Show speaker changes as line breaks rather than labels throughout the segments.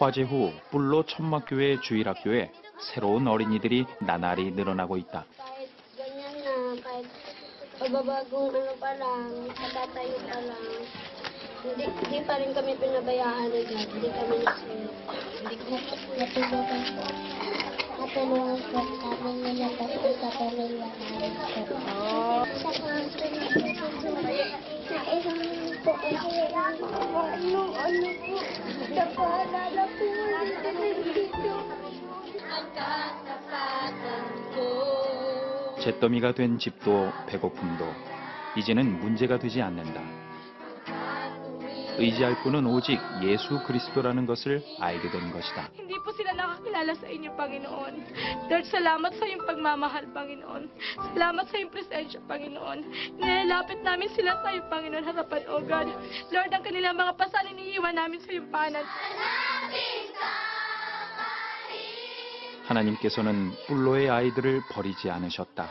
화재 후 뿔로 천막교회 주일학교에 새로운 어린이들이 나날이 늘어나고 있다. 잿더미가 된 집도 배고픔도 이제는 문제가 되지 않는다. 의지할 분은 오직 예수 그리스도라는 것을 알게 된 것이다.
Hindi po sila nakakilala sa inyo, Panginoon. Lord, salamat sa iyong pagmamahal, Panginoon. Salamat sa iyong presensya, Panginoon. Nilalapit namin sila sa iyo, Panginoon, harapan, O God. Lord, ang kanilang mga pasan, iniiwan namin sa iyong panan.
하나님께서는 뿔로의 아이들을 버리지 않으셨다.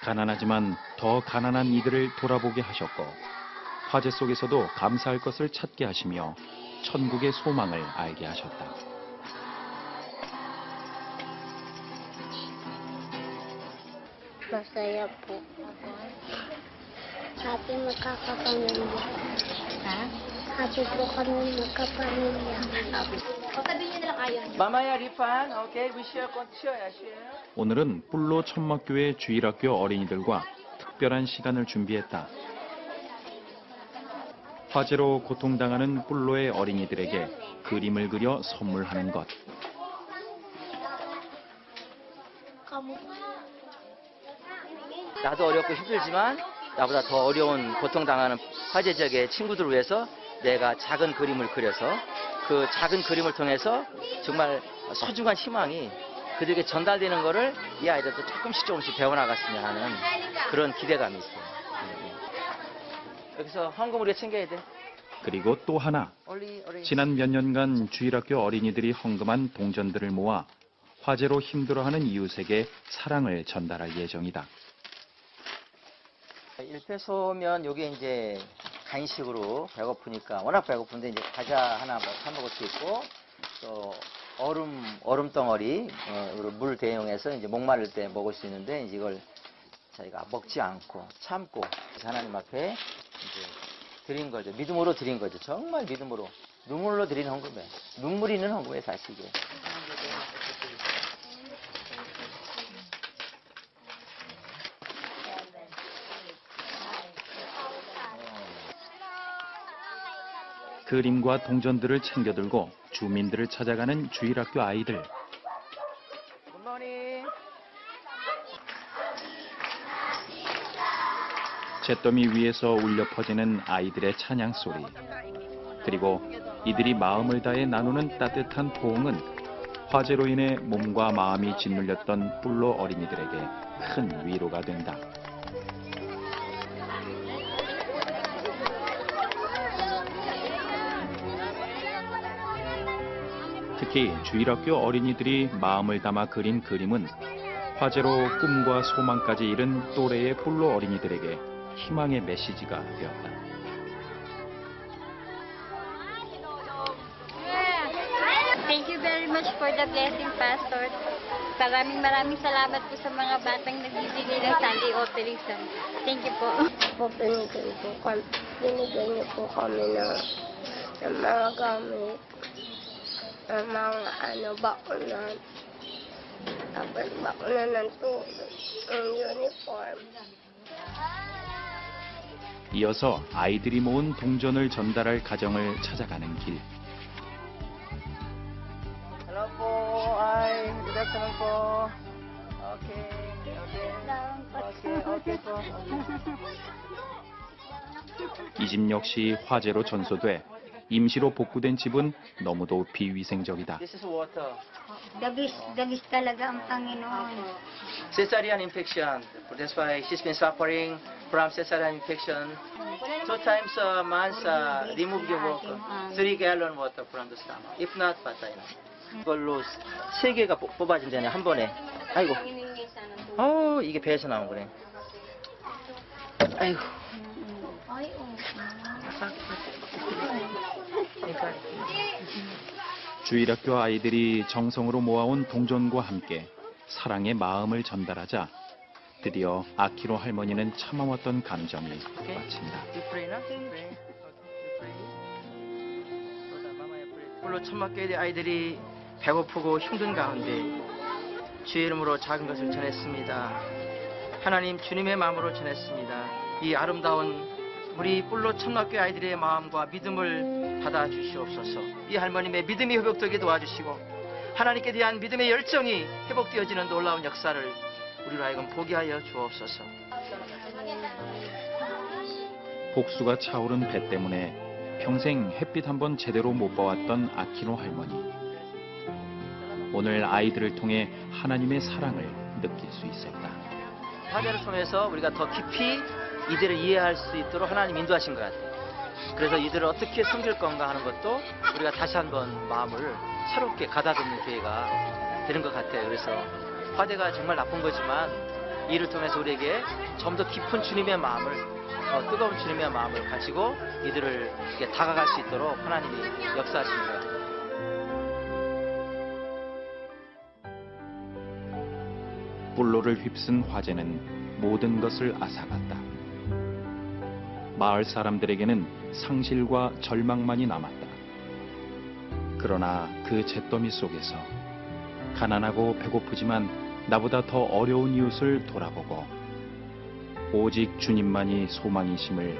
가난하지만 더 가난한 이들을 돌아보게 하셨고 화재 속에서도 감사할 것을 찾게 하시며 천국의 소망을 알게 하셨다.
Masaya po. Happy magkakapamilya.
Ha?
Happy po kami magkapamilya.
O sabihin niyo na lang ayaw niyo.
Mamaya, Rifan, okay, we share, share, share.
오늘은 뿔로 천막교회 주일학교 어린이들과 특별한 시간을 준비했다. 화재로 고통당하는 뿔로의 어린이들에게 그림을 그려 선물하는 것.
나도 어렵고 힘들지만 나보다 더 어려운 고통당하는 화재 지역의 친구들을 위해서 내가 작은 그림을 그려서 그 작은 그림을 통해서 정말 소중한 희망이 그들에게 전달되는 거를 이 아이들도 조금씩 조금씩 배워나갔으면 하는 그런 기대감이 있어요. 여기서 헌금 우리가 챙겨야 돼.
그리고 또 하나. 지난 몇 년간 주일학교 어린이들이 헌금한 동전들을 모아 화재로 힘들어하는 이웃에게 사랑을 전달할 예정이다.
1페소면 요게 이제 간식으로 배고프니까 워낙 배고픈데 이제 과자 하나 뭐사 먹을 수 있고 또 얼음 얼음 덩어리 어, 물 대용해서 이제 목마를 때 먹을 수 있는데 이제 이걸 저희가 먹지 않고 참고 그래서 하나님 앞에 드린 거죠. 믿음으로 드린 거죠. 정말 믿음으로. 눈물로 드린 헌금에. 눈물이 있는 헌금에 사실 이게
그림과 동전들을 챙겨들고 주민들을 찾아가는 주일학교 아이들. 잿더미 위에서 울려 퍼지는 아이들의 찬양 소리. 그리고 이들이 마음을 다해 나누는 따뜻한 포옹은 화재로 인해 몸과 마음이 짓눌렸던 뿔로 어린이들에게 큰 위로가 된다. 특히 주일학교 어린이들이 마음을 담아 그린 그림은 화재로 꿈과 소망까지 잃은 또래의 뿔로 어린이들에게 희망의 메시지가 되었다.
Thank you very much for the blessing, Pastor. Maraming maraming salamat po sa mga batang nagbibigay ng Sunday offering. Thank you po.
po binigay po kami, binigay niyo po kami ng, ng mga gamit, ng mga ano, bakunan, tapos bakunan ng tubig, ng uniform.
이어서 아이들이 모은 동전을 전달할 가정을 찾아가는 길. 이 집 역시 화재로 전소돼 임시로 복구된 집은 너무도 비위생적이다.
This is water.
Dagis, dagis talaga ang Panginoon.
Cesarean infection. That's why she's been suffering from cesarean infection. Two times a month, uh, remove the water. Three gallon water from the stomach. If not, patay na. 이걸로 세 개가 뽑- 뽑아진다네, 한 번에. 아이고. 어, 이게 배에서 나온 거네. 아이고.
주일학교 아이들이 정성으로 모아온 동전과 함께 사랑의 마음을 전달하자 드디어 아키로 할머니는 참아왔던 감정이 마친다.
물로 천막교회 아이들이 배고프고 힘든 가운데 주의 이름으로 작은 것을 전했습니다. 하나님 주님의 마음으로 전했습니다. 이 아름다운 우리 뿔로 천막교회 아이들의 마음과 믿음을 받아 주시옵소서. 이 할머님의 믿음이 회복되게 도와주시고 하나님께 대한 믿음의 열정이 회복되어지는 놀라운 역사를 우리로 하여금 보게 하여 주옵소서.
복수가 차오른 배 때문에 평생 햇빛 한 번 제대로 못 봐왔던 아키노 할머니. 오늘 아이들을 통해 하나님의 사랑을 느낄 수 있었다.
화제를 통해서 우리가 더 깊이 이들을 이해할 수 있도록 하나님 인도하신 것 같아요. 그래서 이들을 어떻게 섬길 건가 하는 것도 우리가 다시 한번 마음을 새롭게 가다듬는 기회가 되는 것 같아요. 그래서 화대가 정말 나쁜 거지만 이를 통해서 우리에게 좀 더 깊은 주님의 마음을 더 뜨거운 주님의 마음을 가지고 이들을 다가갈 수 있도록 하나님이 같아요.
불로를 휩쓴 화재는 모든 것을 앗아갔다. 마을 사람들에게는 상실과 절망만이 남았다. 그러나 그 잿더미 속에서 가난하고 배고프지만 나보다 더 어려운 이웃을 돌아보고 오직 주님만이 소망이심을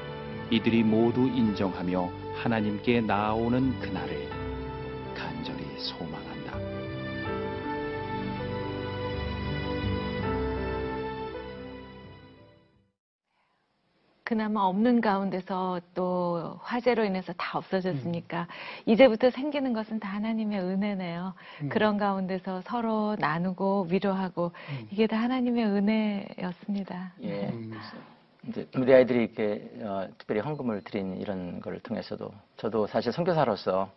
이들이 모두 인정하며 하나님께 나아오는 그날을 간절히 소망한다.
그나마 없는 가운데서 또 화재로 인해서 다 없어졌으니까 이제부터 생기는 것은 다 하나님의 은혜네요. 그런 가운데서 서로 나누고 위로하고 이게 다 하나님의 은혜였습니다.
예. 이제 우리 아이들이 이렇게 어, 특별히 헌금을 드린 이런 걸 통해서도 저도 사실 선교사로서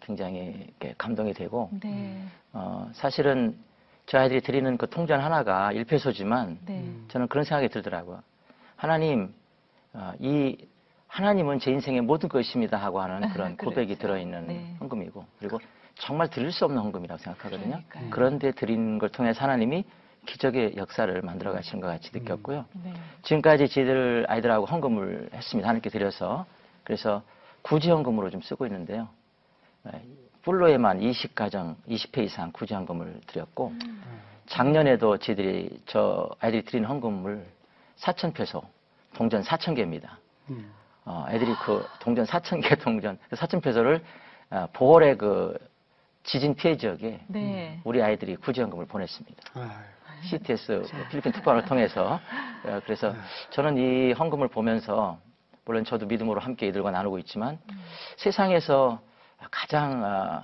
굉장히 이렇게 감동이 되고
네,
어, 사실은 저 아이들이 드리는 그 통전 하나가 1페소지만
네,
저는 그런 생각이 들더라고요. 하나님, 어, 이 하나님은 제 인생의 모든 것입니다 하고 하는 그런 고백이. 들어있는
네.
헌금이고 그리고 정말 드릴 수 없는 헌금이라고 생각하거든요.
그러니까요.
그런데 드린 걸 통해서 하나님이 기적의 역사를 만들어 가시는 것 같이 느꼈고요.
네.
지금까지 저희들 아이들하고 헌금을 했습니다. 하나님께 드려서. 그래서 구제 헌금으로 좀 쓰고 있는데요. 네, 풀로에만 20가정, 20회 이상 구제 헌금을 드렸고, 작년에도 저희들이, 저 아이들이 드린 헌금을 4,000페소, 동전 4,000개입니다. 어, 애들이 그 동전 4,000개 동전, 4,000페소를 어, 보홀의 그 지진 피해 지역에
네.
우리 아이들이 구제 헌금을 보냈습니다.
아유,
CTS 필리핀 특파원을 통해서 어, 그래서 저는 이 헌금을 보면서 물론 저도 믿음으로 함께 이들과 나누고 있지만 세상에서 가장 어,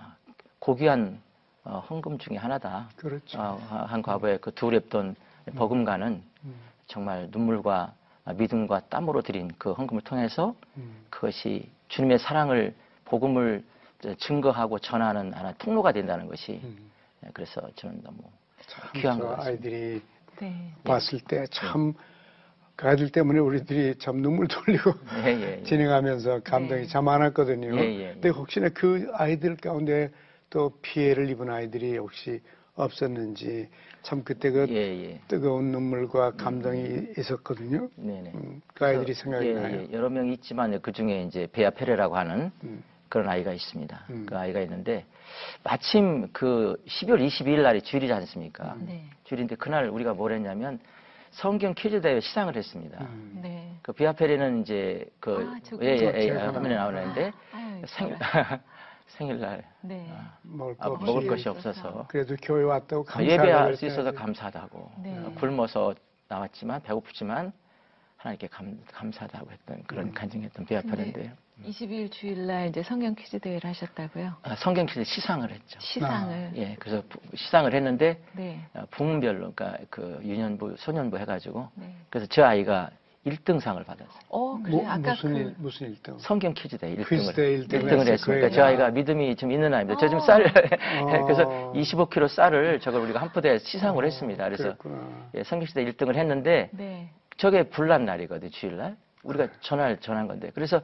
고귀한 어, 헌금 중에 하나다.
그렇죠.
어, 한 과거에 그 두렵던 버금가는 정말 눈물과 믿음과 땀으로 드린 그 헌금을 통해서
음.
그것이 주님의 사랑을 복음을 증거하고 전하는 하나 통로가 된다는 것이
음.
예, 그래서 저는 너무
참
귀한 저것 같습니다.
아이들이
네.
봤을 때참그 아이들 때문에 우리들이 참 눈물 돌리고
예, 예, 예.
진행하면서 감동이
네.
참 많았거든요.
예, 예, 예.
근데 혹시나 그 아이들 가운데 또 피해를 입은 아이들이 혹시 없었는지 참 그때 그
예, 예.
뜨거운 눈물과 감동이 있었거든요.
네네.
음, 그 아이들이 생각이
예,
나요.
예, 여러 명 있지만 그 중에 이제 베아 페레라고 하는
음.
그런 아이가 있습니다.
음.
그 아이가 있는데 마침 그 12월 22일 날이 주일이지 않습니까?
네.
주일인데 그날 우리가 뭘 했냐면 성경 퀴즈 대회 시상을 했습니다.
음.
네.
그 비아 페레는 이제 그
아,
예, 예, 예, 화면에 나오는데
아유,
생, 생일날
네.
먹을 거
아,
없이
먹을 것이 없어서
그래도 교회 왔다고 감사하다고
예배할 수. 있어서 감사하다고
네.
어, 굶어서 나왔지만 배고프지만 하나님께 감, 감사하다고 했던
음.
그런 간증했던 비아파인데요.
22일 주일날 이제 성경 퀴즈 대회를 하셨다고요?
아, 성경 퀴즈 시상을 했죠.
시상을.
예, 그래서 부- 시상을 했는데
네.
어, 부문별로 그러니까 그 유년부, 소년부 해가지고
네.
그래서 저 아이가 1등상을 받았어요.
어, 그래.
뭐,
아까
무슨
그
일 무슨 일등?
성경 퀴즈 대 1등을
퀴즈 대 1등을
1등을
했어요.
했으니까 그저
애가.
아이가 믿음이 좀 있는 아이입니다. 저 지금
어.
쌀
어.
그래서 25kg 쌀을 저걸 우리가 한 포대에 시상을 했습니다. 그래서. 예, 성경 퀴즈 대 1등을 했는데
네.
저게 불난 날이거든요, 주일날. 우리가 전화를 전한 건데. 그래서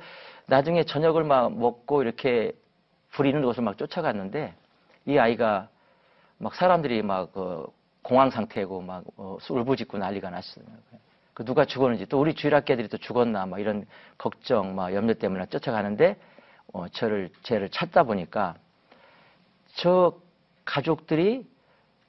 나중에 저녁을 막 먹고 이렇게 부리는 곳을 막 쫓아갔는데 이 아이가 막 사람들이 막 어, 공황 상태고 막 어, 울부짖고 난리가 났어요. 그 누가 죽었는지 또 우리 주일학교들이 또 죽었나 막 이런 걱정 막 염려 때문에 쫓아가는데 어, 저를 쟤를 찾다 보니까 저 가족들이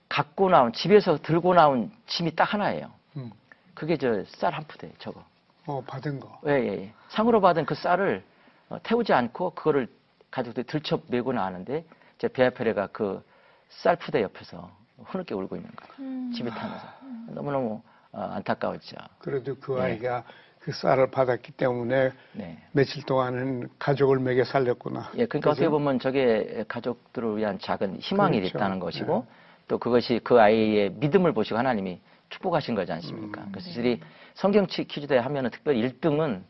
갖고 나온 집에서 들고 나온 짐이 딱 하나예요.
음.
그게 저 쌀 한 푸대 저거.
어, 받은 거.
예, 예, 예. 상으로 받은 그 쌀을 어, 태우지 않고 그거를 가족들이 들쳐 메고 나왔는데 제 배아페레가 그 쌀 푸대 옆에서 흐느껴 울고 있는 거예요. 집에 타면서. 너무너무 어, 안타까웠죠.
그래도 그
네.
아이가 그 쌀을 받았기 때문에
네.
며칠 동안은 가족을 먹여 살렸구나.
예, 그러니까 어떻게
그죠?
보면 저게 가족들을 위한 작은 희망이
그렇죠.
있다는 것이고
네.
또 그것이 그 아이의 믿음을 보시고 하나님이 축복하신 거지 않습니까?
음.
그래서 저희들이 성경 치- 퀴즈대회 하면은 특별히 1등은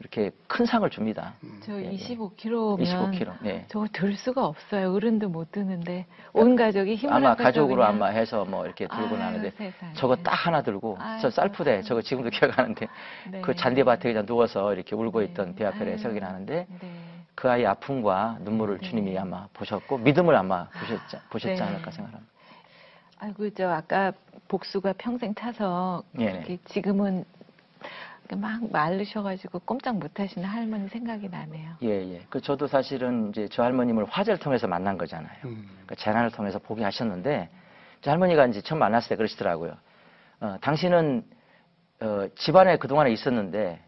이렇게 큰 상을 줍니다.
저
예, 예.
25kg면
25kg. 네.
저거 들 수가 없어요. 어른도 못 드는데 온 가족이 힘을
아마
합해서
가족으로
그냥
아마 해서 뭐 이렇게 들고
아유,
나는데
세상에.
저거 딱 하나 들고 저
아이고.
쌀푸대 저거 지금도 기억하는데
네.
그 잔디밭에 그냥 누워서 이렇게 울고
네.
있던
아유.
생각이 나는데
네.
그 아이의 아픔과 눈물을
네.
주님이 아마 보셨고 믿음을 아마 보셨지, 보셨지
네.
않을까 생각합니다.
아이고 저 아까 복수가 평생 타서. 이렇게 지금은 막 마르셔가지고 꼼짝 못하시는 할머니 생각이 나네요.
예, 예. 그 저도 사실은 이제 저 할머님을 화제를 통해서 만난 거잖아요.
음.
그 재난을 통해서 보게 하셨는데 저 할머니가 이제 처음 만났을 때 그러시더라고요. 어, 당신은 어, 집안에 그동안에 있었는데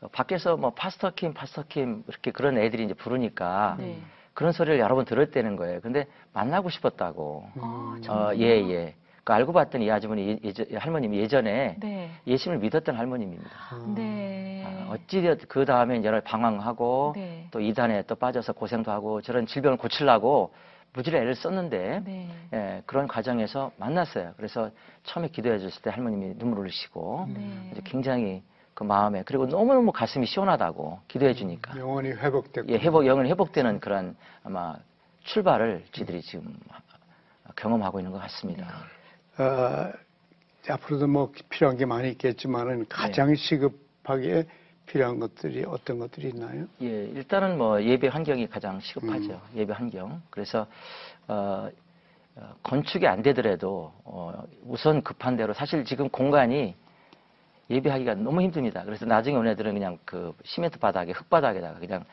어, 밖에서 뭐 파스터 킴, 파스터 킴 이렇게 그런 애들이 이제 부르니까
네.
그런 소리를 여러 번 들었다는 거예요. 근데 만나고 싶었다고.
어,
음.
어, 예, 예. 그 알고 봤더니 이 아주머니 예, 예, 할머님이 예전에
네.
예수님을 믿었던 할머님입니다.
네.
아, 어찌되었 그 다음에 여러 방황하고
네.
또 이단에 또 빠져서 고생도 하고 저런 질병을 고치려고 무지를 애를 썼는데
네.
예, 그런 과정에서 만났어요. 그래서 처음에 기도해 줬을 때 할머님이 눈물을 흘리시고
네.
굉장히 그 마음에 그리고 너무너무 가슴이 시원하다고 기도해 주니까
영원히 회복됐고.
예, 회복 영원히 회복되는 그런 아마 출발을 저희들이 지금 경험하고 있는 것 같습니다.
어, 앞으로도 뭐 필요한 게 많이 있겠지만은 가장 시급하게 필요한 것들이 어떤 것들이 있나요?
예, 일단은 뭐 예배 환경이 가장 시급하죠. 예배 환경. 그래서 어, 어, 건축이 안 되더라도 어, 우선 급한 대로 사실 지금 공간이 예배하기가 너무 힘듭니다. 그래서 나중에 온 애들은 그냥 그 시멘트 바닥에 흙 바닥에다가 그냥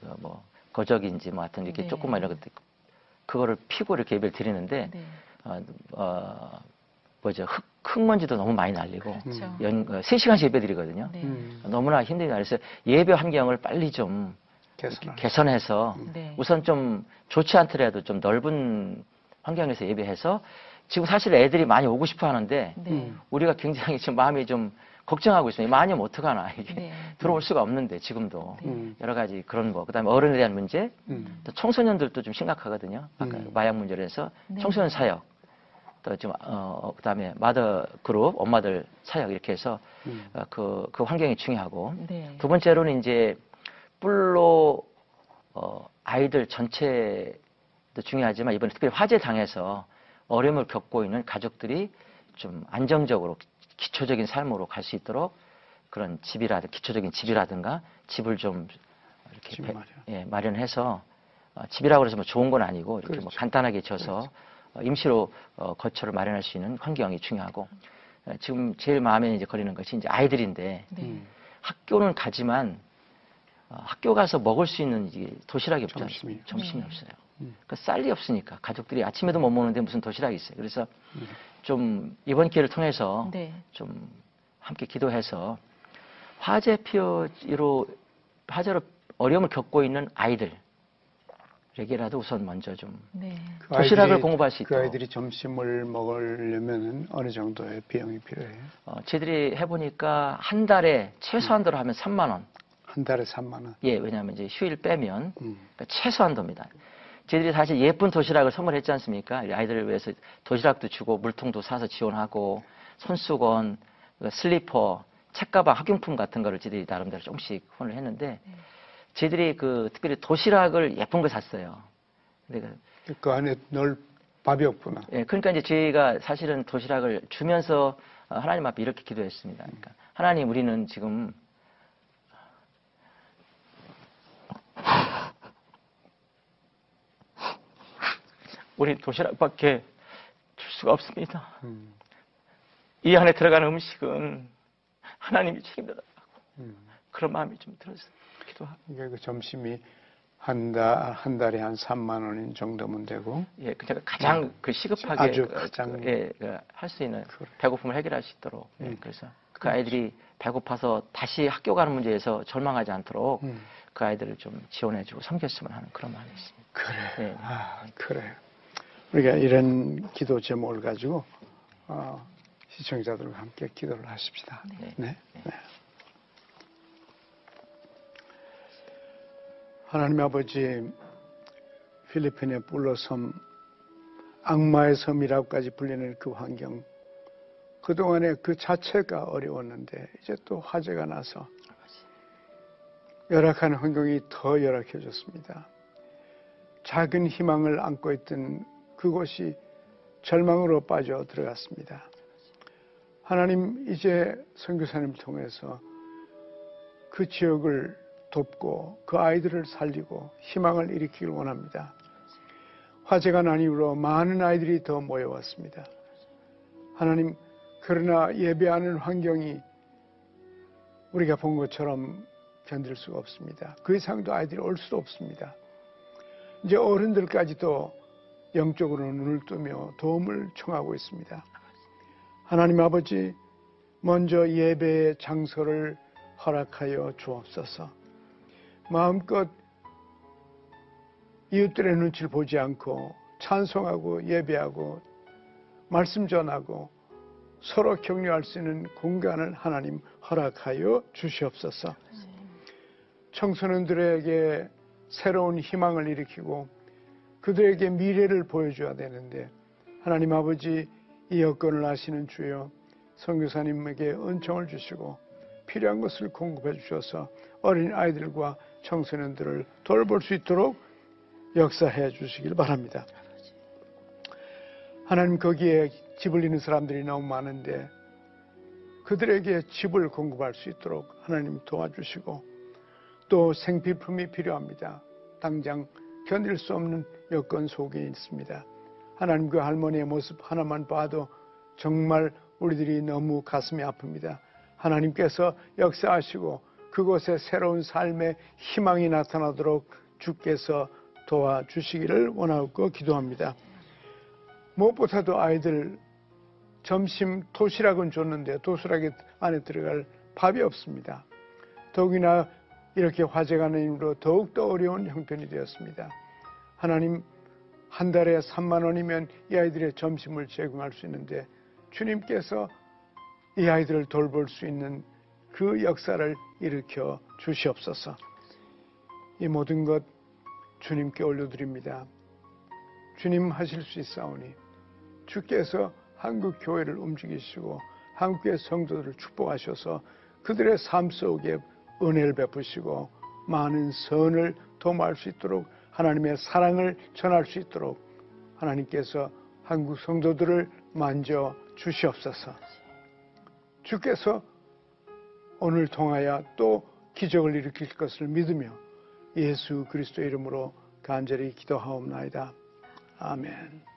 그 뭐 거적인지 뭐 하여튼 이렇게
네.
조그만 이런 것들 그거를 피고 이렇게 예배를 드리는데
네.
어, 어, 뭐죠 흙, 흙먼지도 너무 많이 날리고
그렇죠.
연 어, 3시간씩 예배 드리거든요.
네.
음,
너무나 힘듭니다. 그래서 예배 환경을 빨리 좀
개선할.
개선해서
네.
우선 좀 좋지 않더라도 좀 넓은 환경에서 예배해서 지금 사실 애들이 많이 오고 싶어 하는데
네.
음.
우리가 굉장히 지금 마음이 좀 걱정하고 있습니다. 많이 오면 어떡하나 이게
네.
들어올 수가 없는데 지금도
음.
여러 가지 그런 거 그다음에 어른에 대한 문제
음.
또 청소년들도 좀 심각하거든요. 아까
음.
마약 문제로 해서
네.
청소년 사역 또좀 어, 그다음에 마더 그룹 엄마들 사역 이렇게 해서
음.
어, 그, 그 환경이 중요하고
네.
두 번째로는 이제 뿔로 어, 아이들 전체도 중요하지만 이번에 특별히 화재 당해서 어려움을 겪고 있는 가족들이 좀 안정적으로 기초적인 삶으로 갈 수 있도록 그런 집이라든 기초적인 집이라든가 집을 좀 이렇게
집
배-
마련.
예, 마련해서 어, 집이라고 해서 뭐 좋은 건 아니고 이렇게 뭐
그렇죠.
간단하게 져서 어, 임시로 어, 거처를 마련할 수 있는 환경이 중요하고 어, 지금 제일 마음에 이제 걸리는 것이 이제 아이들인데
네.
음.
학교는 가지만 어, 학교 가서 먹을 수 있는 도시락이 없지
점심이.
않습니까? 점심이
네.
없어요.
음.
그러니까 쌀이 없으니까 가족들이 아침에도 못 먹는데 무슨 도시락이 있어요. 그래서
음.
좀 이번 기회를 통해서
네.
좀 함께 기도해서 화재 피해로 화재로 어려움을 겪고 있는 아이들 에게라도 우선 먼저 좀
네.
그
도시락을
아이들이-
공급할
수그
있도록.
아이들이 점심을 먹으려면 어느 정도의 비용이 필요해요?
어, 저희들이 해보니까 한 달에 최소한도로 하면 3만 원.
한 달에 3만 원.
예, 왜냐하면 이제 휴일 빼면
음.
그러니까 최소한도입니다. 저희들이 사실 예쁜 도시락을 선물했지 않습니까? 이 아이들을 위해서 도시락도 주고 물통도 사서 지원하고 손수건, 그 슬리퍼, 책가방, 학용품 같은 거를 저희들이 나름대로 조금씩 후원을 했는데 저희들이 그 특별히 도시락을 예쁜 걸 샀어요. 그러니까
그 안에 널 밥이 없구나.
예, 그러니까 이제 저희가 사실은 도시락을 주면서 어, 하나님 앞에 이렇게 기도했습니다. 그러니까 하나님 우리는 지금
우리 도시락밖에 줄 수가 없습니다.
음.
이 안에 들어가는 음식은 하나님이 책임져 달라고
음.
그런 마음이 좀 들었습니다. 기도하고
이게 그 점심이 한 달, 한 달에 한 3만 원인 정도면 되고,
예, 그 제가 가장 그 시급하게
아주
그,
가장-
그, 예, 그 할수 있는
그래.
배고픔을 해결할 수 있도록 예,
음.
그래서 그 아이들이 배고파서 다시 학교 가는 문제에서 절망하지 않도록
음.
그 아이들을 좀 지원해주고 섬겼으면 하는 그런 마음이 있습니다.
그래.
네.
아, 그래. 우리가 이런 기도 제목을 가지고, 어, 시청자들과 함께 기도를 하십시다.
네.
네. 네. 하나님 아버지, 필리핀의 불로섬, 악마의 섬이라고까지 불리는 그 환경, 그동안에 그 자체가 어려웠는데, 이제 또 화재가 나서, 열악한 환경이 더 열악해졌습니다. 작은 희망을 안고 있던 그곳이 절망으로 빠져 들어갔습니다. 하나님 이제 선교사님을 통해서 그 지역을 돕고 그 아이들을 살리고 희망을 일으키길 원합니다. 화재가 난 이후로 많은 아이들이 더 모여왔습니다. 하나님 그러나 예배하는 환경이 우리가 본 것처럼 견딜 수가 없습니다. 그 이상도 아이들이 올 수도 없습니다. 이제 어른들까지도 영적으로 눈을 뜨며 도움을 청하고 있습니다. 하나님 아버지, 먼저 예배의 장소를 허락하여 주옵소서. 마음껏 이웃들의 눈치를 보지 않고 찬송하고 예배하고 말씀 전하고 서로 격려할 수 있는 공간을 하나님 허락하여 주시옵소서. 청소년들에게 새로운 희망을 일으키고 그들에게 미래를 보여줘야 되는데 하나님 아버지 이 여건을 아시는 주여 선교사님에게 은총을 주시고 필요한 것을 공급해 주셔서 어린 아이들과 청소년들을 돌볼 수 있도록 역사해 주시길 바랍니다. 하나님 거기에 집을 잃는 사람들이 너무 많은데 그들에게 집을 공급할 수 있도록 하나님 도와주시고 또 생필품이 필요합니다. 당장 견딜 수 없는 여건 속에 있습니다. 하나님 그 할머니의 모습 하나만 봐도 정말 우리들이 너무 가슴이 아픕니다. 하나님께서 역사하시고 그곳에 새로운 삶의 희망이 나타나도록 주께서 도와주시기를 원하고 기도합니다. 무엇보다도 아이들 점심 도시락은 줬는데 도시락 안에 들어갈 밥이 없습니다. 더욱이나 이렇게 화재가 난 이후로 더욱더 어려운 형편이 되었습니다. 하나님 한 달에 3만 원이면 이 아이들의 점심을 제공할 수 있는데 주님께서 이 아이들을 돌볼 수 있는 그 역사를 일으켜 주시옵소서. 이 모든 것 주님께 올려드립니다. 주님 하실 수 있사오니 주께서 한국 교회를 움직이시고 한국의 성도들을 축복하셔서 그들의 삶 속에 은혜를 베푸시고 많은 선을 도모할 수 있도록 하나님의 사랑을 전할 수 있도록 하나님께서 한국 성도들을 만져 주시옵소서. 주께서 오늘 통하여 또 기적을 일으킬 것을 믿으며 예수 그리스도 이름으로 간절히 기도하옵나이다. 아멘.